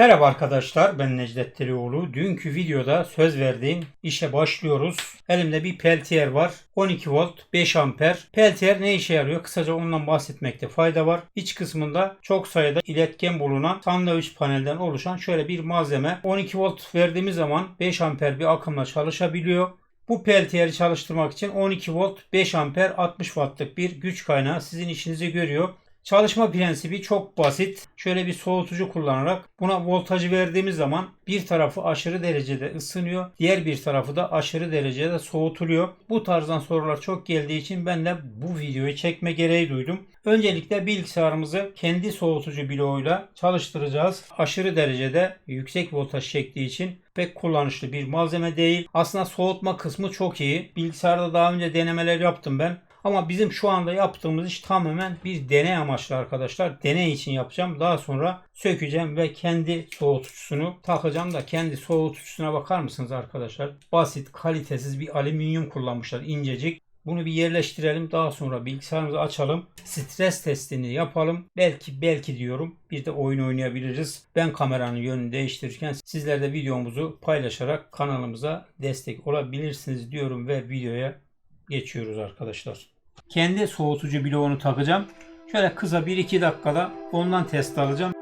Merhaba arkadaşlar ben Necdet Telioğlu. Dünkü videoda söz verdiğim işe başlıyoruz. Elimde bir peltiyer var. 12 volt 5 amper. Peltiyer ne işe yarıyor? Kısaca ondan bahsetmekte fayda var. İç kısmında çok sayıda iletken bulunan sandviç panelden oluşan şöyle bir malzeme. 12 volt verdiğimiz zaman 5 amper bir akımla çalışabiliyor. Bu peltiyeri çalıştırmak için 12 volt 5 amper 60 wattlık bir güç kaynağı sizin işinizi görüyor. Çalışma prensibi çok basit. Şöyle bir soğutucu kullanarak buna voltajı verdiğimiz zaman bir tarafı aşırı derecede ısınıyor. Diğer bir tarafı da aşırı derecede soğutuluyor. Bu tarzdan sorular çok geldiği için ben de bu videoyu çekme gereği duydum. Öncelikle bilgisayarımızı kendi soğutucu bloğuyla çalıştıracağız. Aşırı derecede yüksek voltaj çektiği için pek kullanışlı bir malzeme değil. Aslında soğutma kısmı çok iyi. Bilgisayarda daha önce denemeler yaptım ben. Ama bizim şu anda yaptığımız iş tamamen bir deney amaçlı arkadaşlar. Deney için yapacağım. Daha sonra sökeceğim ve kendi soğutucusunu takacağım da kendi soğutucusuna bakar mısınız arkadaşlar? Basit, kalitesiz bir alüminyum kullanmışlar incecik. Bunu bir yerleştirelim. Daha sonra bilgisayarımızı açalım. Stres testini yapalım. Belki belki diyorum bir de oyun oynayabiliriz. Ben kameranın yönünü değiştirirken sizler de videomuzu paylaşarak kanalımıza destek olabilirsiniz diyorum ve videoya geçiyoruz arkadaşlar. Kendi soğutucu bloğunu takacağım. Şöyle kısa 1-2 dakikada ondan test alacağım.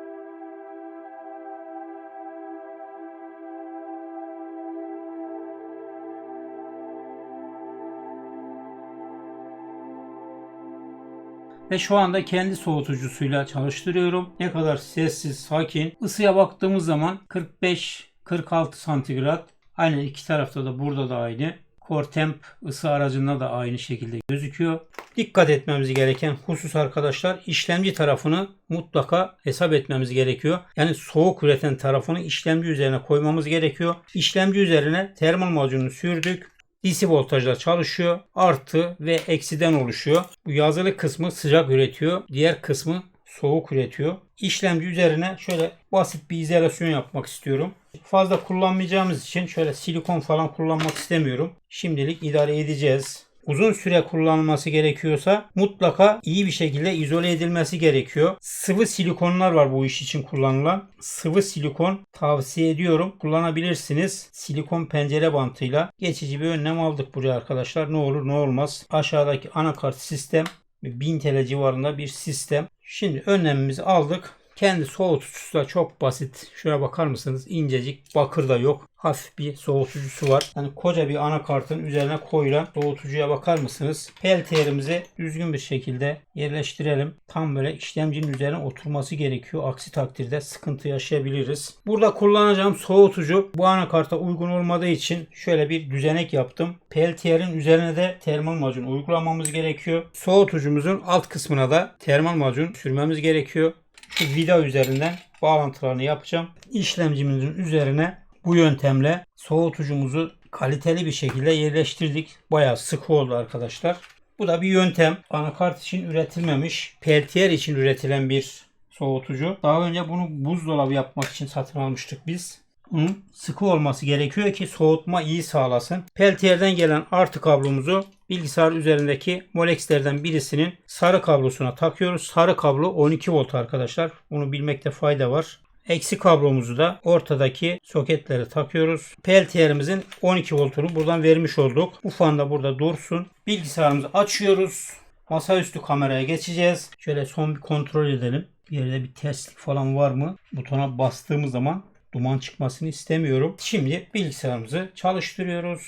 Ve şu anda kendi soğutucusuyla çalıştırıyorum. Ne kadar sessiz, sakin. Isıya baktığımız zaman 45-46 santigrat. Aynen iki tarafta da burada da aynı. Core Temp ısı aracında da aynı şekilde gözüküyor. Dikkat etmemiz gereken husus arkadaşlar işlemci tarafını mutlaka hesap etmemiz gerekiyor. Yani soğuk üreten tarafını işlemci üzerine koymamız gerekiyor. İşlemci üzerine termal macunu sürdük. DC voltajla çalışıyor. Artı ve eksiden oluşuyor. Bu yazılı kısmı sıcak üretiyor. Diğer kısmı soğuk üretiyor. İşlemci üzerine şöyle basit bir izolasyon yapmak istiyorum. Fazla kullanmayacağımız için şöyle silikon falan kullanmak istemiyorum. Şimdilik idare edeceğiz. Uzun süre kullanılması gerekiyorsa mutlaka iyi bir şekilde izole edilmesi gerekiyor. Sıvı silikonlar var bu iş için kullanılan. Sıvı silikon tavsiye ediyorum. Kullanabilirsiniz. Silikon pencere bantıyla geçici bir önlem aldık buraya arkadaşlar. Ne olur ne olmaz. Aşağıdaki anakart sistem 1000 TL civarında bir sistem. Şimdi önlemimizi aldık. Kendi soğutucusu da çok basit. Şuraya bakar mısınız? İncecik bakır da yok. Hafif bir soğutucusu var. Yani koca bir anakartın üzerine koyulan soğutucuya bakar mısınız? Peltiyerimizi düzgün bir şekilde yerleştirelim. Tam böyle işlemcinin üzerine oturması gerekiyor. Aksi takdirde sıkıntı yaşayabiliriz. Burada kullanacağım soğutucu bu anakarta uygun olmadığı için şöyle bir düzenek yaptım. Peltiyerin üzerine de termal macun uygulamamız gerekiyor. Soğutucumuzun alt kısmına da termal macun sürmemiz gerekiyor vida üzerinden bağlantılarını yapacağım. İşlemcimizin üzerine bu yöntemle soğutucumuzu kaliteli bir şekilde yerleştirdik. Bayağı sık oldu arkadaşlar. Bu da bir yöntem. Anakart için üretilmemiş, peltiyer için üretilen bir soğutucu. Daha önce bunu buzdolabı yapmak için satın almıştık biz. Bunun sıkı olması gerekiyor ki soğutma iyi sağlasın. Peltiyerden gelen artı kablomuzu bilgisayar üzerindeki Molex'lerden birisinin sarı kablosuna takıyoruz. Sarı kablo 12 volt arkadaşlar. Bunu bilmekte fayda var. Eksi kablomuzu da ortadaki soketlere takıyoruz. Peltiyerimizin 12 voltunu buradan vermiş olduk. Bu fan da burada dursun. Bilgisayarımızı açıyoruz. Masaüstü kameraya geçeceğiz. Şöyle son bir kontrol edelim. Bir yerde bir terslik falan var mı? Butona bastığımız zaman duman çıkmasını istemiyorum. Şimdi bilgisayarımızı çalıştırıyoruz.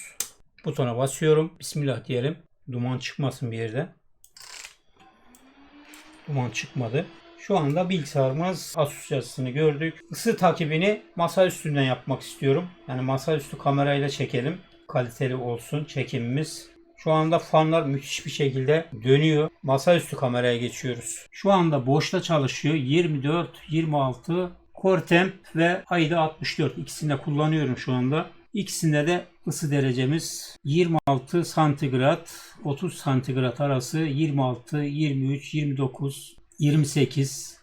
Butona basıyorum. Bismillah diyelim. Duman çıkmasın bir yerde. Duman çıkmadı. Şu anda bilgisayarımız Asus yazısını gördük. Isı takibini masa üstünden yapmak istiyorum. Yani masaüstü kamerayla çekelim. Kaliteli olsun çekimimiz. Şu anda fanlar müthiş bir şekilde dönüyor. Masaüstü kameraya geçiyoruz. Şu anda boşta çalışıyor. 24, 26, Core Temp ve AIDA 64 ikisini de kullanıyorum şu anda. İkisinde de ısı derecemiz 26 santigrat 30 santigrat arası 26, 23, 29, 28.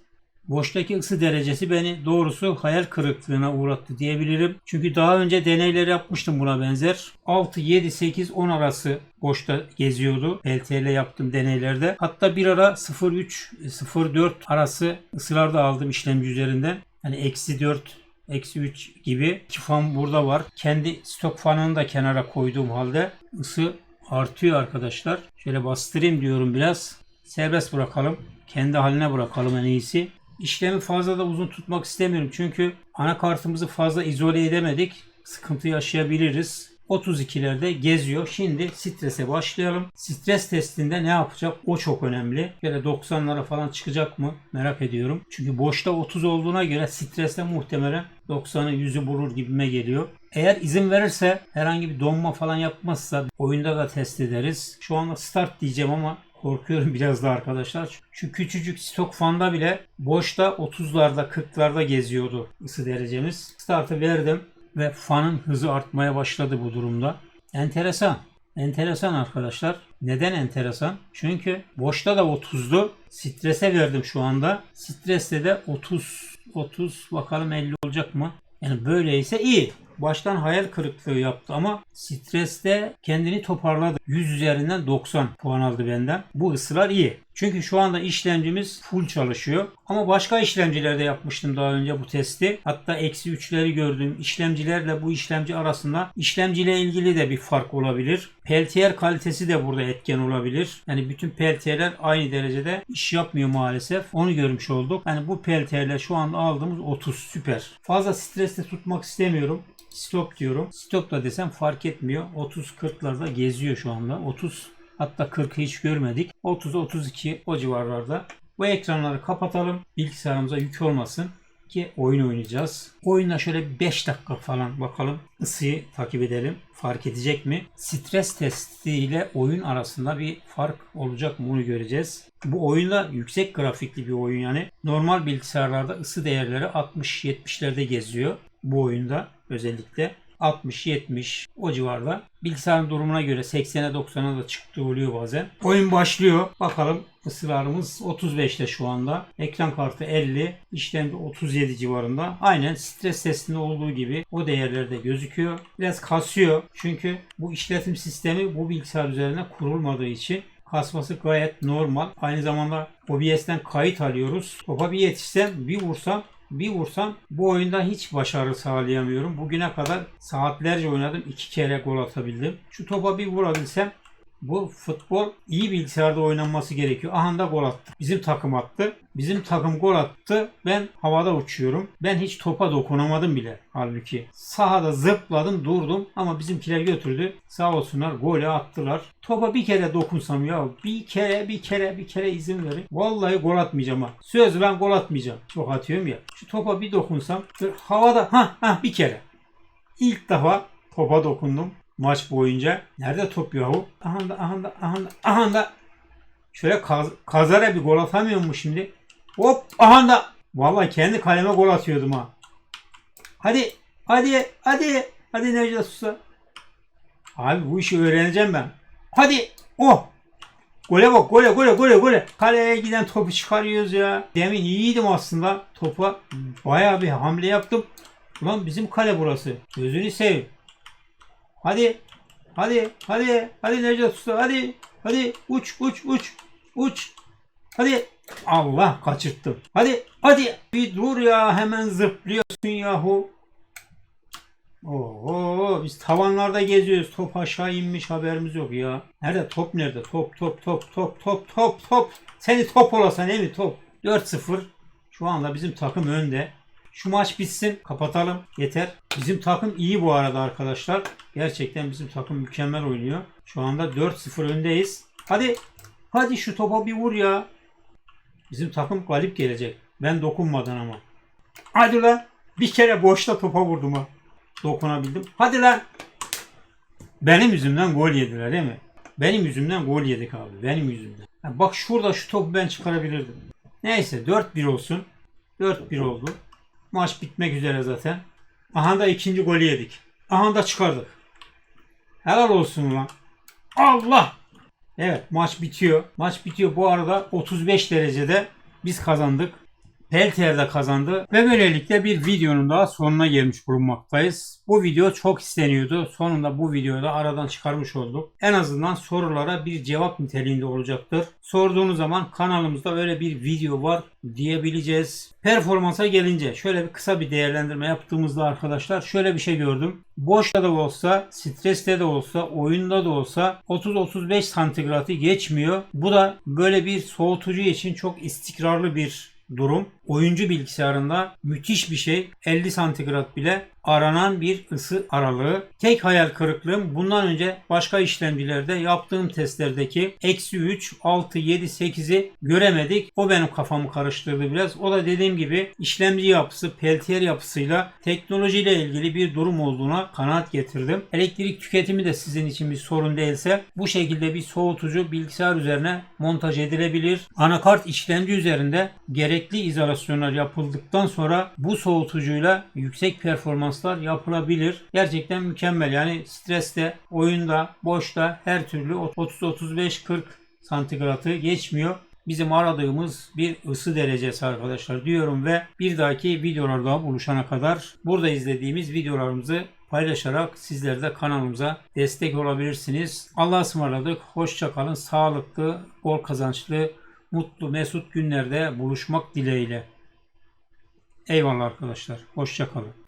Boştaki ısı derecesi beni doğrusu hayal kırıklığına uğrattı diyebilirim. Çünkü daha önce deneyler yapmıştım buna benzer. 6, 7, 8, 10 arası boşta geziyordu. LTL yaptığım deneylerde. Hatta bir ara 0.3, 0.4 arası ısılar da aldım işlemci üzerinden. Hani eksi 4 Eksi 3 gibi. İki fan burada var. Kendi stok fanını da kenara koyduğum halde ısı artıyor arkadaşlar. Şöyle bastırayım diyorum biraz. Serbest bırakalım. Kendi haline bırakalım en iyisi. İşlemi fazla da uzun tutmak istemiyorum. Çünkü anakartımızı fazla izole edemedik. Sıkıntı yaşayabiliriz. 32'lerde geziyor. Şimdi strese başlayalım. Stres testinde ne yapacak? O çok önemli. Böyle 90'lara falan çıkacak mı? Merak ediyorum. Çünkü boşta 30 olduğuna göre streste muhtemelen 90'ı 100'ü bulur gibime geliyor. Eğer izin verirse herhangi bir donma falan yapmazsa oyunda da test ederiz. Şu anda start diyeceğim ama korkuyorum biraz da arkadaşlar. Şu küçücük stok fanda bile boşta 30'larda 40'larda geziyordu ısı derecemiz. Startı verdim ve fanın hızı artmaya başladı bu durumda. Enteresan. Enteresan arkadaşlar. Neden enteresan? Çünkü boşta da 30'du. Strese verdim şu anda. Streste de 30 30 bakalım 50 olacak mı? Yani böyleyse iyi. Baştan hayal kırıklığı yaptı ama streste kendini toparladı. 100 üzerinden 90 puan aldı benden. Bu ısılar iyi. Çünkü şu anda işlemcimiz full çalışıyor. Ama başka işlemcilerde yapmıştım daha önce bu testi. Hatta eksi 3'leri gördüğüm işlemcilerle bu işlemci arasında işlemciyle ilgili de bir fark olabilir. Peltier kalitesi de burada etken olabilir. Yani bütün peltierler aynı derecede iş yapmıyor maalesef. Onu görmüş olduk. Yani bu peltierle şu anda aldığımız 30 süper. Fazla streste tutmak istemiyorum. Stop diyorum. Stop da desem fark etmiyor. 30-40'larda geziyor şu anda. 30 hatta 40'ı hiç görmedik. 30-32 o civarlarda. Bu ekranları kapatalım. Bilgisayarımıza yük olmasın ki oyun oynayacağız. Oyunda şöyle 5 dakika falan bakalım. Isıyı takip edelim. Fark edecek mi? Stres testi ile oyun arasında bir fark olacak mı onu göreceğiz. Bu oyunda yüksek grafikli bir oyun yani. Normal bilgisayarlarda ısı değerleri 60-70'lerde geziyor. Bu oyunda özellikle 60-70 o civarda. Bilgisayarın durumuna göre 80'e 90'a da çıktığı oluyor bazen. Oyun başlıyor. Bakalım ısılarımız 35'te şu anda. Ekran kartı 50. işlemci 37 civarında. Aynen stres testinde olduğu gibi o değerlerde gözüküyor. Biraz kasıyor. Çünkü bu işletim sistemi bu bilgisayar üzerine kurulmadığı için kasması gayet normal. Aynı zamanda OBS'ten kayıt alıyoruz. Topa bir yetişsem bir vursam bir vursam bu oyunda hiç başarı sağlayamıyorum. Bugüne kadar saatlerce oynadım. iki kere gol atabildim. Şu topa bir vurabilsem bu futbol iyi bilgisayarda oynanması gerekiyor. Aha da gol attı. Bizim takım attı. Bizim takım gol attı. Ben havada uçuyorum. Ben hiç topa dokunamadım bile. Halbuki sahada zıpladım durdum ama bizimkiler götürdü. Sağ olsunlar golü attılar. Topa bir kere dokunsam ya bir kere bir kere bir kere izin verin. Vallahi gol atmayacağım ha. Söz ben gol atmayacağım. Çok atıyorum ya. Şu topa bir dokunsam havada ha ha bir kere. İlk defa topa dokundum maç boyunca. Nerede top yahu? Aha da aha da aha da aha da. Şöyle kaz, kazara bir gol atamıyor mu şimdi? Hop aha da. Vallahi kendi kaleme gol atıyordum ha. Hadi hadi hadi hadi Necdet Usta. Abi bu işi öğreneceğim ben. Hadi. Oh. Gole bak gole gole gole gole. Kaleye giden topu çıkarıyoruz ya. Demin iyiydim aslında. Topa bayağı bir hamle yaptım. Ulan bizim kale burası. Gözünü seveyim. Hadi. Hadi. Hadi. Hadi Necdet Usta. Hadi. Hadi. Uç. Uç. Uç. Uç. Hadi. Allah kaçırttım. Hadi. Hadi. Bir dur ya. Hemen zıplıyorsun yahu. Oo, biz tavanlarda geziyoruz. Top aşağı inmiş haberimiz yok ya. Nerede top nerede? Top top top top top top top. Seni top olasa ne mi top? 4-0. Şu anda bizim takım önde. Şu maç bitsin. Kapatalım. Yeter. Bizim takım iyi bu arada arkadaşlar. Gerçekten bizim takım mükemmel oynuyor. Şu anda 4-0 öndeyiz. Hadi. Hadi şu topa bir vur ya. Bizim takım galip gelecek. Ben dokunmadan ama. Hadi lan. Bir kere boşta topa vurdum ha. Dokunabildim. Hadi lan. Benim yüzümden gol yediler değil mi? Benim yüzümden gol yedik abi. Benim yüzümden. Bak şurada şu topu ben çıkarabilirdim. Neyse 4-1 olsun. 4-1 oldu. Maç bitmek üzere zaten. Aha da ikinci golü yedik. Aha da çıkardık. Helal olsun lan. Allah! Evet maç bitiyor. Maç bitiyor. Bu arada 35 derecede biz kazandık. Peltier'de kazandı ve böylelikle bir videonun daha sonuna gelmiş bulunmaktayız. Bu video çok isteniyordu. Sonunda bu videoyu da aradan çıkarmış olduk. En azından sorulara bir cevap niteliğinde olacaktır. Sorduğunuz zaman kanalımızda öyle bir video var diyebileceğiz. Performansa gelince şöyle bir kısa bir değerlendirme yaptığımızda arkadaşlar şöyle bir şey gördüm. Boşta da olsa, streste de olsa, oyunda da olsa 30-35 santigratı geçmiyor. Bu da böyle bir soğutucu için çok istikrarlı bir durum. Oyuncu bilgisayarında müthiş bir şey. 50 santigrat bile aranan bir ısı aralığı. Tek hayal kırıklığım bundan önce başka işlemcilerde yaptığım testlerdeki eksi 3, 6, 7, 8'i göremedik. O benim kafamı karıştırdı biraz. O da dediğim gibi işlemci yapısı, peltiyer yapısıyla teknolojiyle ilgili bir durum olduğuna kanaat getirdim. Elektrik tüketimi de sizin için bir sorun değilse bu şekilde bir soğutucu bilgisayar üzerine montaj edilebilir. Anakart işlemci üzerinde gerekli izolasyonlar yapıldıktan sonra bu soğutucuyla yüksek performanslar yapılabilir. Gerçekten mükemmel. Yani streste, oyunda, boşta her türlü 30-35-40 santigratı geçmiyor. Bizim aradığımız bir ısı derecesi arkadaşlar diyorum ve bir dahaki videolarda buluşana kadar burada izlediğimiz videolarımızı paylaşarak sizler de kanalımıza destek olabilirsiniz. Allah'a ısmarladık. Hoşça kalın. Sağlıklı, bol kazançlı, mutlu, mesut günlerde buluşmak dileğiyle. Eyvallah arkadaşlar. Hoşça kalın.